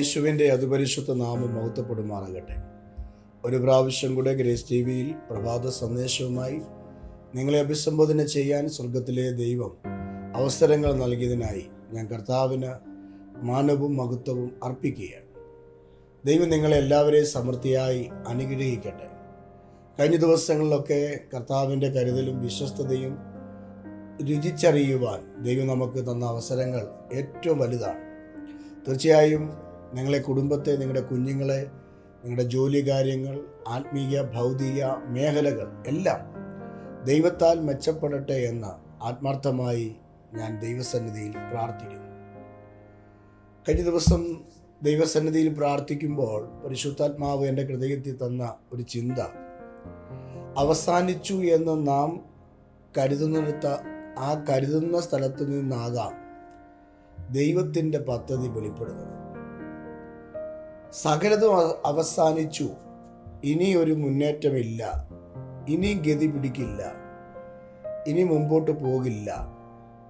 യേശുവിന്റെ അതുപരിശുദ്ധ നാമം മഹത്വപ്പെടുമാറാകട്ടെ. ഒരു പ്രാവശ്യം കൂടെ ഗ്രേസ് ടി വിയിൽ പ്രഭാത സന്ദേശവുമായി നിങ്ങളെ അഭിസംബോധന ചെയ്യാൻ സ്വർഗത്തിലെ ദൈവം അവസരങ്ങൾ നൽകിയതിനായി ഞാൻ കർത്താവിന് മാനവും മഹത്വവും അർപ്പിക്കുകയാണ്. ദൈവം നിങ്ങളെ എല്ലാവരെയും സമൃദ്ധിയായി അനുഗ്രഹിക്കട്ടെ. കഴിഞ്ഞ ദിവസങ്ങളിലൊക്കെ കർത്താവിന്റെ കരുതലും വിശ്വസ്തതയും രുചിച്ചറിയുവാൻ ദൈവം നമുക്ക് തന്ന അവസരങ്ങൾ ഏറ്റവും വലുതാണ്. തീർച്ചയായും നിങ്ങളെ കുടുംബത്തെ നിങ്ങളുടെ കുഞ്ഞുങ്ങളെ നിങ്ങളുടെ ജോലി കാര്യങ്ങൾ ആത്മീയ ഭൗതിക മേഖലകൾ എല്ലാം ദൈവത്താൽ മെച്ചപ്പെടട്ടെ എന്ന് ആത്മാർത്ഥമായി ഞാൻ ദൈവസന്നിധിയിൽ പ്രാർത്ഥിക്കുന്നു. കഴിഞ്ഞ ദിവസം ദൈവസന്നിധിയിൽ പ്രാർത്ഥിക്കുമ്പോൾ പരിശുദ്ധാത്മാവ് എന്റെ ഹൃദയത്തിൽ തന്ന ഒരു ചിന്ത. അവസാനിച്ചു എന്ന് നാം കരുതുന്നിടത്ത ആ കരുതുന്ന സ്ഥലത്ത് നിന്നാകാം ദൈവത്തിന്റെ പദ്ധതി വെളിപ്പെടുന്നത്. സകലതും അവസാനിച്ചു. ഇനി ഒരു മുന്നേറ്റമില്ല. ഇനി ഗതി പിടിക്കില്ല. ഇനി മുമ്പോട്ട് പോകില്ല.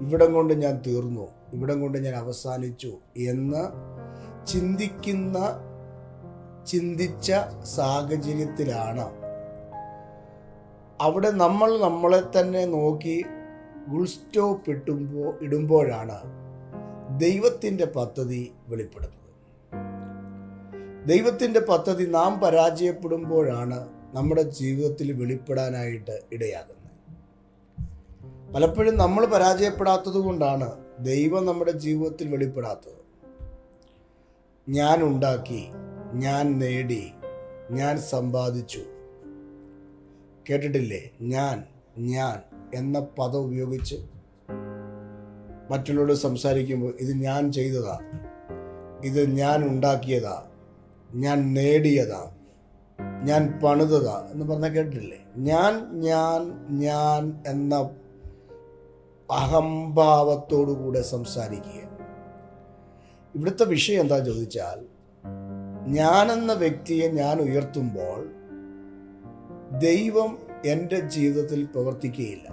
ഇവിടം കൊണ്ട് ഞാൻ തീർന്നു. ഇവിടം കൊണ്ട് ഞാൻ അവസാനിച്ചു എന്ന് ചിന്തിക്കുന്ന ചിന്തിച്ച സാഹചര്യത്തിലാണ്. അവിടെ നമ്മൾ നമ്മളെ തന്നെ നോക്കി ഗുൾ സ്റ്റോപ്പ് ഇട്ടുമ്പോൾ ഇടുമ്പോഴാണ് ദൈവത്തിന്റെ പദ്ധതി വെളിപ്പെടുന്നത്. ദൈവത്തിന്റെ പദ്ധതി നാം പരാജയപ്പെടുമ്പോഴാണ് നമ്മുടെ ജീവിതത്തിൽ വെളിപ്പെടാനായിട്ട് ഇടയാകുന്നത്. പലപ്പോഴും നമ്മൾ പരാജയപ്പെടാത്തത് കൊണ്ടാണ് ദൈവം നമ്മുടെ ജീവിതത്തിൽ വെളിപ്പെടാത്തത്. ഞാൻ ഉണ്ടാക്കി ഞാൻ നേടി ഞാൻ സമ്പാദിച്ചു. കേട്ടിട്ടില്ലേ? ഞാൻ ഞാൻ എന്ന പദം ഉപയോഗിച്ച് മറ്റുള്ളവരോട് സംസാരിക്കുമ്പോൾ ഇത് ഞാൻ ചെയ്തതാ ഇത് ഞാൻ ഉണ്ടാക്കിയതാ ഞാൻ നേടിയതാ. ഞാൻ പണിതതാ എന്ന് പറഞ്ഞാൽ കേട്ടിട്ടില്ലേ? ഞാൻ ഞാൻ ഞാൻ എന്ന അഹംഭാവത്തോടു കൂടെ സംസാരിക്കുക. ഇവിടുത്തെ വിഷയം എന്താ ചോദിച്ചാൽ ഞാൻ എന്ന വ്യക്തിയെ ഞാൻ ഉയർത്തുമ്പോൾ ദൈവം എന്റെ ജീവിതത്തിൽ പ്രവർത്തിക്കുകയില്ല.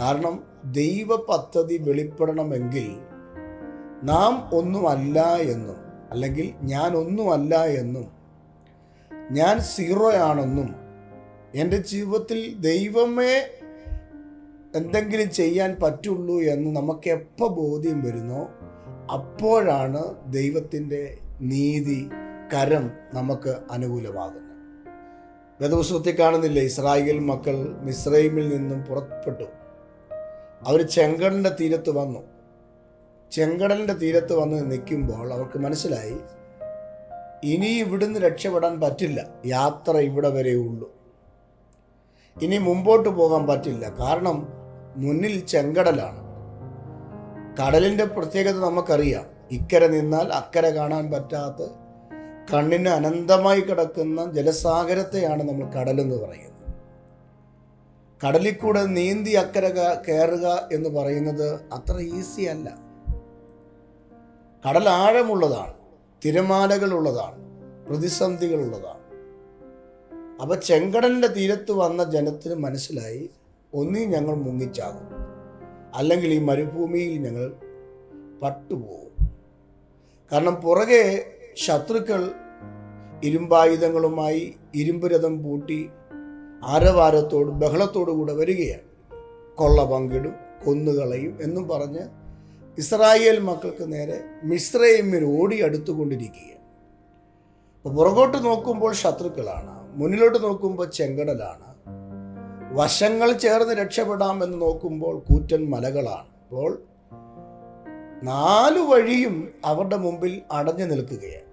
കാരണം ദൈവ പദ്ധതി വെളിപ്പെടണമെങ്കിൽ നാം ഒന്നുമല്ല എന്നും അല്ലെങ്കിൽ ഞാൻ ഒന്നുമല്ല എന്നും ഞാൻ സീറോ ആണെന്നും എന്റെ ജീവിതത്തിൽ ദൈവമേ എന്തെങ്കിലും ചെയ്യാൻ പറ്റുള്ളൂ എന്ന് നമുക്ക് എപ്പോൾ ബോധ്യം വരുന്നോ അപ്പോഴാണ് ദൈവത്തിന്റെ നീതി കരം നമുക്ക് അനുകൂലമാകുന്നത്. വേദപുസ്തകത്തിൽ കാണുന്നില്ല ഇസ്രായേൽ മക്കൾ മിസ്രൈമിൽ നിന്നും പുറപ്പെട്ടു. അവർ ചെങ്കടിന്റെ തീരത്ത് വന്നു. ചെങ്കടലിന്റെ തീരത്ത് വന്ന് നിൽക്കുമ്പോൾ അവർക്ക് മനസ്സിലായി ഇനി ഇവിടുന്ന് രക്ഷപ്പെടാൻ പറ്റില്ല. യാത്ര ഇവിടെ വരെ ഉള്ളൂ. ഇനി മുമ്പോട്ട് പോകാൻ പറ്റില്ല. കാരണം മുന്നിൽ ചെങ്കടലാണ്. കടലിന്റെ പ്രത്യേകത നമുക്കറിയാം. ഇക്കരെ നിന്നാൽ അക്കരെ കാണാൻ പറ്റാത്ത കണ്ണിന് അനന്തമായി കിടക്കുന്ന ജലസാഗരത്തെയാണ് നമ്മൾ കടലെന്ന് പറയുന്നത്. കടലിൽ കൂടെ നീന്തി അക്കരെ കയറുക എന്ന് പറയുന്നത് അത്ര ഈസി അല്ല. കടൽ ആഴമുള്ളതാണ് തിരമാലകളുള്ളതാണ് പ്രതിസന്ധികളുള്ളതാണ്. അപ്പൊ ചെങ്കടലിന്റെ തീരത്ത് വന്ന ജനത്തിന് മനസ്സിലായി ഒന്നീ ഞങ്ങൾ മുങ്ങിച്ചാകും. അല്ലെങ്കിൽ ഈ മരുഭൂമിയിൽ ഞങ്ങൾ പട്ടുപോകും. കാരണം പുറകെ ശത്രുക്കൾ ഇരുമ്പായുധങ്ങളുമായി ഇരുമ്പ് രഥം പൂട്ടി ആരവാരത്തോട് ബഹളത്തോടു കൂടെ വരികയാണ്. കൊള്ള പങ്കിടും കൊന്നുകളയും എന്നും പറഞ്ഞ് ഇസ്രായേൽ മക്കൾക്ക് നേരെ മിശ്രൈമിൽ ഓടി അടുത്തുകൊണ്ടിരിക്കുകയാണ്. അപ്പോൾ പുറകോട്ട് നോക്കുമ്പോൾ ശത്രുക്കളാണ് മുന്നിലോട്ട് നോക്കുമ്പോൾ ചെങ്കടലാണ്. വശങ്ങൾ ചേർന്ന് രക്ഷപ്പെടാം എന്ന് നോക്കുമ്പോൾ കൂറ്റൻ മലകളാണ്. അപ്പോൾ നാലു വഴിയും അവരുടെ മുമ്പിൽ അടഞ്ഞു നിൽക്കുകയാണ്.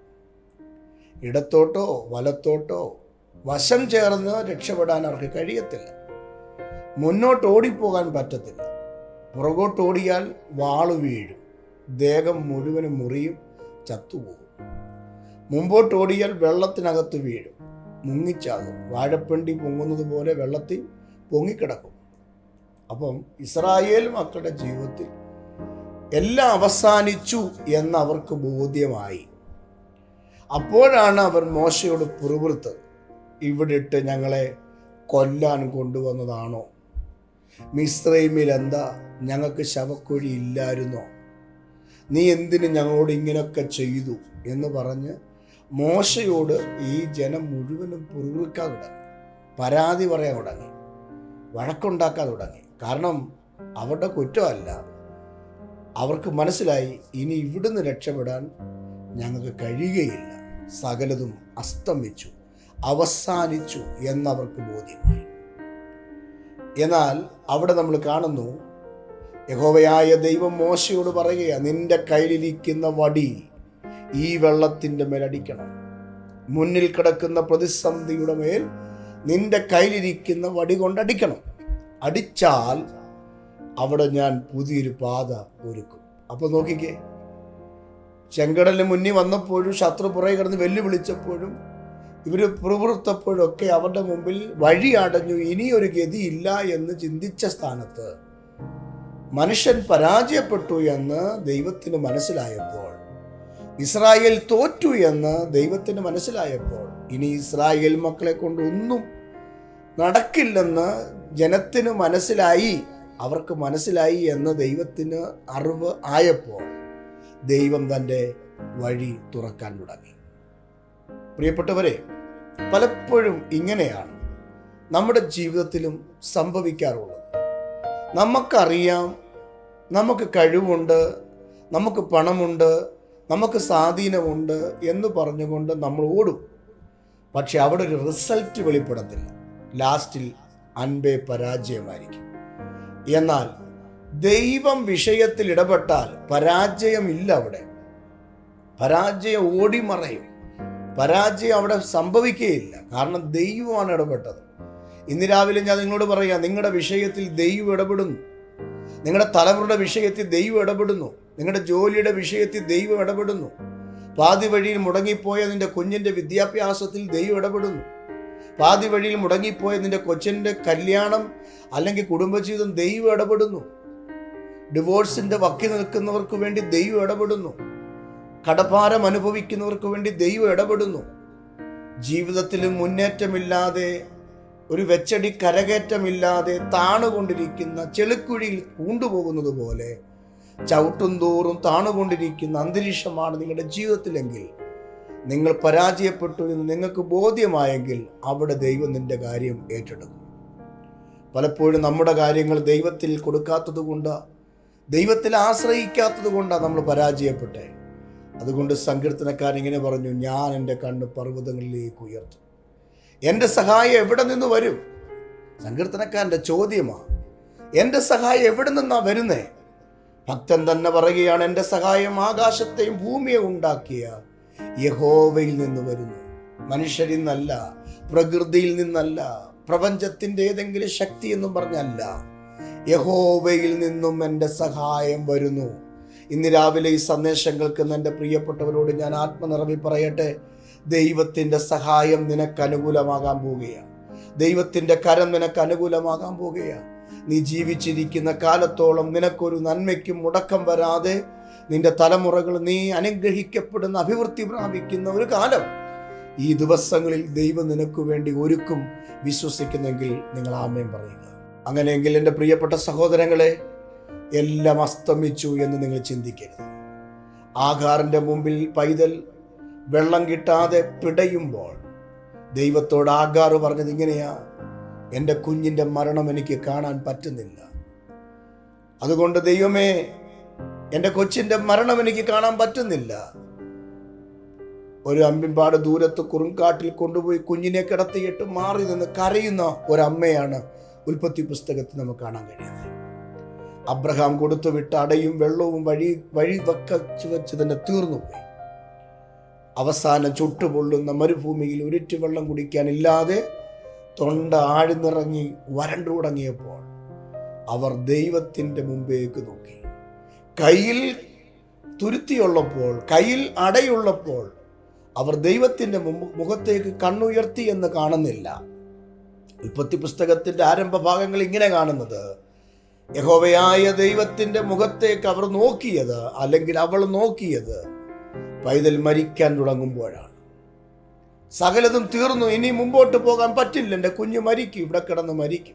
ഇടത്തോട്ടോ വലത്തോട്ടോ വശം ചേർന്ന് രക്ഷപ്പെടാൻ അവർക്ക് കഴിയത്തില്ല. മുന്നോട്ട് ഓടിപ്പോകാൻ പറ്റത്തില്ല. പുറകോട്ട് ഓടിയാൽ വാളു വീഴും. ദേഹം മുഴുവനും മുറിയും ചത്തുപോകും. മുമ്പോട്ട് ഓടിയാൽ വെള്ളത്തിനകത്ത് വീഴും. മുങ്ങിച്ചാകും. വാഴപ്പണ്ടി പൊങ്ങുന്നത് പോലെ വെള്ളത്തിൽ പൊങ്ങിക്കിടക്കും. അപ്പം ഇസ്രായേൽ മക്കളുടെ ജീവിതത്തിൽ എല്ലാം അവസാനിച്ചു എന്ന് അവർക്ക് ബോധ്യമായി. അപ്പോഴാണ് അവർ മോശയോട് പിറുപിറുത്തത് ഇവിടിട്ട് ഞങ്ങളെ കൊല്ലാൻ കൊണ്ടുവന്നതാണോ? മിസ്രൈമിൽ എന്താ ഞങ്ങൾക്ക് ശവക്കുഴി ഇല്ലായിരുന്നോ? നീ എന്തിന് ഞങ്ങളോട് ഇങ്ങനെയൊക്കെ ചെയ്തു? എന്ന് പറഞ്ഞ് മോശയോട് ഈ ജനം മുഴുവനും പുറവിക്കാൻ തുടങ്ങി. പരാതി പറയാൻ തുടങ്ങി. വഴക്കുണ്ടാക്കാൻ തുടങ്ങി. കാരണം അവരുടെ കുറ്റമല്ല. അവർക്ക് മനസ്സിലായി ഇനി ഇവിടുന്ന് രക്ഷപ്പെടാൻ ഞങ്ങൾക്ക് കഴിയുകയില്ല. സകലതും അസ്തമിച്ചു അവസാനിച്ചു എന്നവർക്ക് ബോധ്യമായി. എന്നാൽ അവിടെ നമ്മൾ കാണുന്നു യഹോവയായ ദൈവം മോശയോട് പറയുക നിന്റെ കയ്യിലിരിക്കുന്ന വടി ഈ വെള്ളത്തിന്റെ മേലടിക്കണം മുന്നിൽ കിടക്കുന്ന പ്രതിസന്ധിയുടെ മേൽ നിന്റെ കയ്യിലിരിക്കുന്ന വടി കൊണ്ടടിക്കണം അടിച്ചാൽ അവിടെ ഞാൻ പുതിയൊരു പാത ഒരുക്കും. അപ്പോൾ നോക്കിക്കേ ചെങ്കടലിന് മുന്നിൽ വന്നപ്പോഴും ശത്രു പുറകെ കിടന്ന് വെല്ലുവിളിച്ചപ്പോഴും ഇവർ പ്രവൃത്തപ്പോഴൊക്കെ അവരുടെ മുമ്പിൽ വഴി അടഞ്ഞു ഇനിയൊരു ഗതിയില്ല എന്ന് ചിന്തിച്ച സ്ഥാനത്ത് മനുഷ്യൻ പരാജയപ്പെട്ടു എന്ന് ദൈവത്തിന് മനസ്സിലായപ്പോൾ ഇസ്രായേൽ തോറ്റു എന്ന് ദൈവത്തിന് മനസ്സിലായപ്പോൾ ഇനി ഇസ്രായേൽ മക്കളെ കൊണ്ട് ഒന്നും നടക്കില്ലെന്ന് ജനത്തിന് മനസ്സിലായി അവർക്ക് മനസ്സിലായി എന്ന് ദൈവത്തിന് അറിവ് ആയപ്പോൾ ദൈവം തന്റെ വഴി തുറക്കാൻ തുടങ്ങി. പ്രിയപ്പെട്ടവരെ പലപ്പോഴും ഇങ്ങനെയാണ് നമ്മുടെ ജീവിതത്തിലും സംഭവിക്കാറുള്ളത്. നമുക്കറിയാം നമുക്ക് കഴിവുണ്ട് നമുക്ക് പണമുണ്ട് നമുക്ക് സ്വാധീനമുണ്ട് എന്ന് പറഞ്ഞുകൊണ്ട് നമ്മൾ ഓടും. പക്ഷെ അവിടെ ഒരു റിസൾട്ട് വെളിപ്പെടത്തില്ല. ലാസ്റ്റിൽ അൻപേ പരാജയമായിരിക്കും. എന്നാൽ ദൈവം വിഷയത്തിൽ ഇടപെട്ടാൽ പരാജയമില്ല അവിടെ. പരാജയം ഓടിമറയും. പരാജയം അവിടെ സംഭവിക്കുകയില്ല. കാരണം ദൈവമാണ് ഇടപെട്ടത്. ഇന്ന് രാവിലെ ഞാൻ നിങ്ങളോട് പറയാം നിങ്ങളുടെ വിഷയത്തിൽ ദൈവം ഇടപെടുന്നു. നിങ്ങളുടെ തലമുറയുടെ വിഷയത്തിൽ ദൈവം ഇടപെടുന്നു. നിങ്ങളുടെ ജോലിയുടെ വിഷയത്തിൽ ദൈവം ഇടപെടുന്നു. പാതി വഴിയിൽ മുടങ്ങിപ്പോയ നിന്റെ കുഞ്ഞിന്റെ വിദ്യാഭ്യാസത്തിൽ ദൈവം ഇടപെടുന്നു. പാതി വഴിയിൽ മുടങ്ങിപ്പോയ നിന്റെ കൊച്ചിന്റെ കല്യാണം അല്ലെങ്കിൽ കുടുംബജീവിതം ദൈവം ഇടപെടുന്നു. ഡിവോഴ്സിന്റെ വക്കി നിൽക്കുന്നവർക്ക് വേണ്ടി ദൈവം ഇടപെടുന്നു. കടഭാരം അനുഭവിക്കുന്നവർക്ക് വേണ്ടി ദൈവം ഇടപെടുന്നു. ജീവിതത്തിൽ മുന്നേറ്റമില്ലാതെ ഒരു വെച്ചടി കരകയറ്റമില്ലാതെ താണുകൊണ്ടിരിക്കുന്ന ചെളുക്കുഴിയിൽ കൂണ്ടുപോകുന്നത് പോലെ ചവിട്ടും തോറും താണുകൊണ്ടിരിക്കുന്ന അന്തരീക്ഷമാണ് നിങ്ങളുടെ ജീവിതത്തിലെങ്കിൽ നിങ്ങൾ പരാജയപ്പെട്ടു എന്ന് നിങ്ങൾക്ക് ബോധ്യമായെങ്കിൽ അവിടെ ദൈവം നിന്റെ കാര്യം ഏറ്റെടുക്കും. പലപ്പോഴും നമ്മുടെ കാര്യങ്ങൾ ദൈവത്തിൽ കൊടുക്കാത്തത് കൊണ്ട് ദൈവത്തിൽ ആശ്രയിക്കാത്തത് കൊണ്ടാണ് നമ്മൾ പരാജയപ്പെട്ടെ. അതുകൊണ്ട് സങ്കീർത്തനക്കാരൻ ഇങ്ങനെ പറഞ്ഞു ഞാൻ എന്റെ കണ്ണ് പർവതങ്ങളിലേക്ക് ഉയർത്തും. എന്റെ സഹായം എവിടെ നിന്ന് വരും? സങ്കീർത്തനക്കാരന്റെ ചോദ്യമാണ് എന്റെ സഹായം എവിടെ നിന്നാണ് വരുന്നേ? ഭക്തൻ തന്നെ പറയുകയാണ് എന്റെ സഹായം ആകാശത്തെയും ഭൂമിയെ ഉണ്ടാക്കിയ യഹോവയിൽ നിന്ന് വരുന്നു. മനുഷ്യരിൽ നിന്നല്ല പ്രകൃതിയിൽ നിന്നല്ല പ്രപഞ്ചത്തിന്റെ ഏതെങ്കിലും ശക്തി എന്നും പറഞ്ഞല്ല യഹോവയിൽ നിന്നും എന്റെ സഹായം വരുന്നു. ഇന്ന് രാവിലെ ഈ സന്ദേശം കേൾക്കുന്ന എന്റെ പ്രിയപ്പെട്ടവരോട് ഞാൻ ആത്മനിറവി പറയട്ടെ. ദൈവത്തിന്റെ സഹായം നിനക്ക് അനുകൂലമാകാൻ പോവുകയാണ്. ദൈവത്തിന്റെ കരം നിനക്ക് അനുകൂലമാകാൻ പോവുകയാണ്. നീ ജീവിച്ചിരിക്കുന്ന കാലത്തോളം നിനക്കൊരു നന്മയ്ക്കും മുടക്കം വരാതെ നിന്റെ തലമുറകൾ നീ അനുഗ്രഹിക്കപ്പെടുന്ന അഭിവൃദ്ധി പ്രാപിക്കുന്ന ഒരു കാലം. ഈ ദിവസങ്ങളിൽ ദൈവം നിനക്ക് വേണ്ടി ഒരുക്കും വിശ്വസിക്കുന്നെങ്കിൽ നിങ്ങൾ ആമയം പറയുക. അങ്ങനെയെങ്കിൽ എന്റെ പ്രിയപ്പെട്ട സഹോദരങ്ങളെ എല്ലാം അസ്തമിച്ചു എന്ന് നിങ്ങൾ ചിന്തിക്കരുത്. ആകാറിന്റെ മുമ്പിൽ പൈതൽ വെള്ളം കിട്ടാതെ പിടയുമ്പോൾ ദൈവത്തോട് ആകാറ് പറഞ്ഞത് ഇങ്ങനെയാ എന്റെ കുഞ്ഞിന്റെ മരണം എനിക്ക് കാണാൻ പറ്റുന്നില്ല. അതുകൊണ്ട് ദൈവമേ എന്റെ കൊച്ചിന്റെ മരണം എനിക്ക് കാണാൻ പറ്റുന്നില്ല. ഒരു അമ്പിൻപാട് ദൂരത്ത് കുറുങ്കാട്ടിൽ കൊണ്ടുപോയി കുഞ്ഞിനെ കിടത്തിയിട്ട് മാറി നിന്ന് കരയുന്ന ഒരമ്മയാണ് ഉൽപ്പത്തി പുസ്തകത്തിൽ നമുക്ക് കാണാൻ കഴിയുന്നത്. അബ്രഹാം കൊടുത്തു വിട്ട അടയും വെള്ളവും വഴി വഴി വക്കച്ചു വെച്ച് തന്നെ തീർന്നുപോയി അവസാനം ചുട്ടുപൊള്ളുന്ന മരുഭൂമിയിൽ ഉരുറ്റു വെള്ളം കുടിക്കാനില്ലാതെ തൊണ്ട ആഴ്ന്നിറങ്ങി വരണ്ടുടങ്ങിയപ്പോൾ അവർ ദൈവത്തിന്റെ മുമ്പേക്ക് നോക്കി. കയ്യിൽ തുരുത്തിയുള്ളപ്പോൾ കയ്യിൽ അടയുള്ളപ്പോൾ അവർ ദൈവത്തിന്റെ മുഖത്തേക്ക് കണ്ണുയർത്തി എന്ന് കാണുന്നില്ല. ഉൽപ്പത്തി പുസ്തകത്തിന്റെ ആരംഭ ഭാഗങ്ങൾ ഇങ്ങനെ കാണുന്നത് യഹോവയായ ദൈവത്തിന്റെ മുഖത്തേക്ക് അവർ നോക്കിയത് അല്ലെങ്കിൽ അവൾ നോക്കിയത് പൈതൽ മരിക്കാൻ തുടങ്ങുമ്പോഴാണ്. സകലതും തീർന്നു. ഇനി മുമ്പോട്ട് പോകാൻ പറ്റില്ല. എന്റെ കുഞ്ഞു മരിക്കും. ഇവിടെ കിടന്ന് മരിക്കും.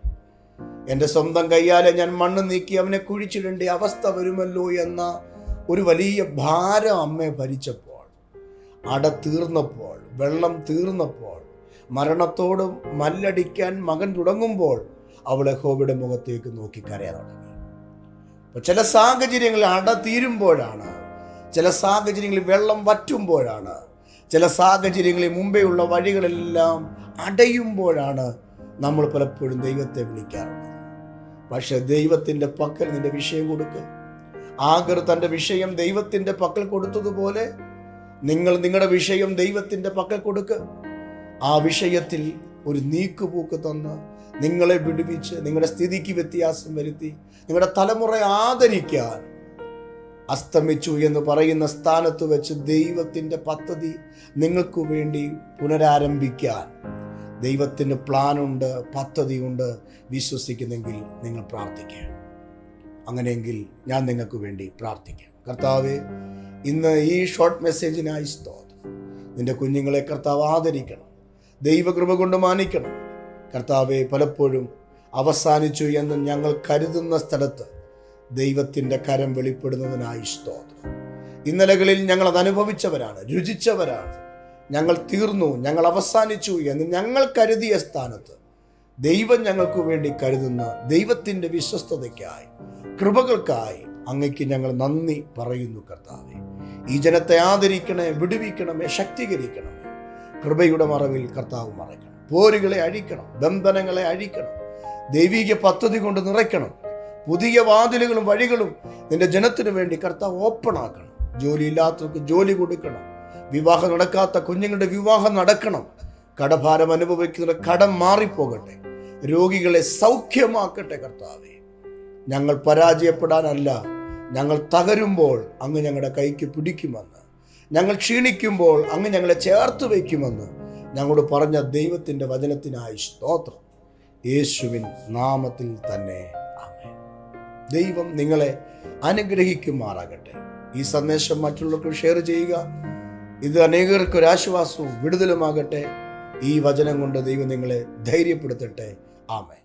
എന്റെ സ്വന്തം കയ്യാലെ ഞാൻ മണ്ണ് നീക്കി അവനെ കുഴിച്ചിടേണ്ട അവസ്ഥ വരുമല്ലോ എന്ന ഒരു വലിയ ഭാരം അമ്മയെ ഭരിച്ചപ്പോൾ അട തീർന്നപ്പോൾ വെള്ളം തീർന്നപ്പോൾ മരണത്തോട് മല്ലടിക്കാൻ മകൻ തുടങ്ങുമ്പോൾ അവൾ ഹോബിയുടെ മുഖത്തേക്ക് നോക്കി കരയാൻ തുടങ്ങി. അപ്പോൾ ചില സാഹചര്യങ്ങളിൽ അട തീരുമ്പോഴാണ് ചില സാഹചര്യങ്ങളിൽ വെള്ളം വറ്റുമ്പോഴാണ് ചില സാഹചര്യങ്ങളിൽ മുമ്പേ ഉള്ള വഴികളെല്ലാം അടയുമ്പോഴാണ് നമ്മൾ പലപ്പോഴും ദൈവത്തെ വിളിക്കാറുള്ളത്. പക്ഷെ ദൈവത്തിന്റെ പക്കൽ നിന്റെ വിഷയം കൊടുക്കുക ആഗർ തന്റെ വിഷയം ദൈവത്തിന്റെ പക്കൽ കൊടുത്തതുപോലെ നിങ്ങൾ നിങ്ങളുടെ വിഷയം ദൈവത്തിന്റെ പക്കൽ കൊടുക്കുക ആ വിഷയത്തിൽ ഒരു നീക്കുപോക്ക് തന്ന് നിങ്ങളെ വിടുവിച്ച് നിങ്ങളുടെ സ്ഥിതിക്ക് വ്യത്യാസം വരുത്തി നിങ്ങളുടെ തലമുറ ആദരിക്കാൻ അസ്തമിച്ചു എന്ന് പറയുന്ന സ്ഥാനത്ത് വെച്ച് ദൈവത്തിന്റെ പദ്ധതി നിങ്ങൾക്ക് വേണ്ടി പുനരാരംഭിക്കാൻ ദൈവത്തിന് പ്ലാനുണ്ട് പദ്ധതിയുണ്ട്. വിശ്വസിക്കുന്നെങ്കിൽ നിങ്ങൾ പ്രാർത്ഥിക്കുക അങ്ങനെയെങ്കിൽ ഞാൻ നിങ്ങൾക്ക് വേണ്ടി പ്രാർത്ഥിക്കാം. കർത്താവ് ഇന്ന് ഈ ഷോർട്ട് മെസ്സേജിനായി സ്തോത്രം. നിന്റെ കുഞ്ഞുങ്ങളെ കർത്താവ് ആദരിക്കണം. ദൈവകൃപ കൊണ്ട് മാനിക്കണം. കർത്താവെ പലപ്പോഴും അവസാനിച്ചു എന്ന് ഞങ്ങൾ കരുതുന്ന സ്ഥലത്ത് ദൈവത്തിന്റെ കരം വെളിപ്പെടുന്നതിനായി സ്തോത്രം. ഇന്നലകളിൽ ഞങ്ങൾ അത് അനുഭവിച്ചവരാണ് രുചിച്ചവരാണ്. ഞങ്ങൾ തീർന്നു ഞങ്ങൾ അവസാനിച്ചു എന്ന് ഞങ്ങൾ കരുതിയ സ്ഥാനത്ത് ദൈവം ഞങ്ങൾക്ക് വേണ്ടി കരുതുന്ന ദൈവത്തിന്റെ വിശ്വസ്തതയ്ക്കായി കൃപകൾക്കായി അങ്ങയ്ക്ക് ഞങ്ങൾ നന്ദി പറയുന്നു കർത്താവെ. ഈ ജനത്തെ ആദരിക്കണേ വിടുവിക്കണമേ ശക്തീകരിക്കണമേ. കൃപയുടെ മറവിൽ കർത്താവ് മറയ്ക്കണം. പോരുകളെ അഴിക്കണം ബന്ധനങ്ങളെ അഴിക്കണം ദൈവിക പദ്ധതി കൊണ്ട് നിറയ്ക്കണം പുതിയ വാതിലുകളും വഴികളും നിന്റെ ജനത്തിനു വേണ്ടി കർത്താവ് ഓപ്പൺ ആക്കണം. ജോലി ഇല്ലാത്തവർക്ക് ജോലി കൊടുക്കണം. വിവാഹം നടക്കാത്ത കുഞ്ഞുങ്ങളുടെ വിവാഹം നടക്കണം. കടഭാരം അനുഭവിക്കുന്ന കടം മാറിപ്പോകട്ടെ. രോഗികളെ സൗഖ്യമാക്കട്ടെ കർത്താവെ. ഞങ്ങൾ പരാജയപ്പെടാനല്ല ഞങ്ങൾ തകരുമ്പോൾ അങ്ങ് ഞങ്ങളുടെ കൈക്ക് പിടിക്കുമെന്ന് ഞങ്ങൾ ക്ഷീണിക്കുമ്പോൾ അങ്ങ് ഞങ്ങളെ ചേർത്ത് വയ്ക്കുമെന്ന് ഞങ്ങളോട് പറഞ്ഞ ദൈവത്തിന്റെ വചനത്തിനായി സ്തോത്രം. യേശുവിൻ നാമത്തിൽ തന്നെ ദൈവം നിങ്ങളെ അനുഗ്രഹിക്കുമാറാകട്ടെ. ഈ സന്ദേശം മറ്റുള്ളവർക്ക് ഷെയർ ചെയ്യുക. ഇത് അനേകർക്ക് ഒരു ആശ്വാസവും വിടുതലുമാകട്ടെ. ഈ വചനം കൊണ്ട് ദൈവം നിങ്ങളെ ധൈര്യപ്പെടുത്തട്ടെ. ആമേ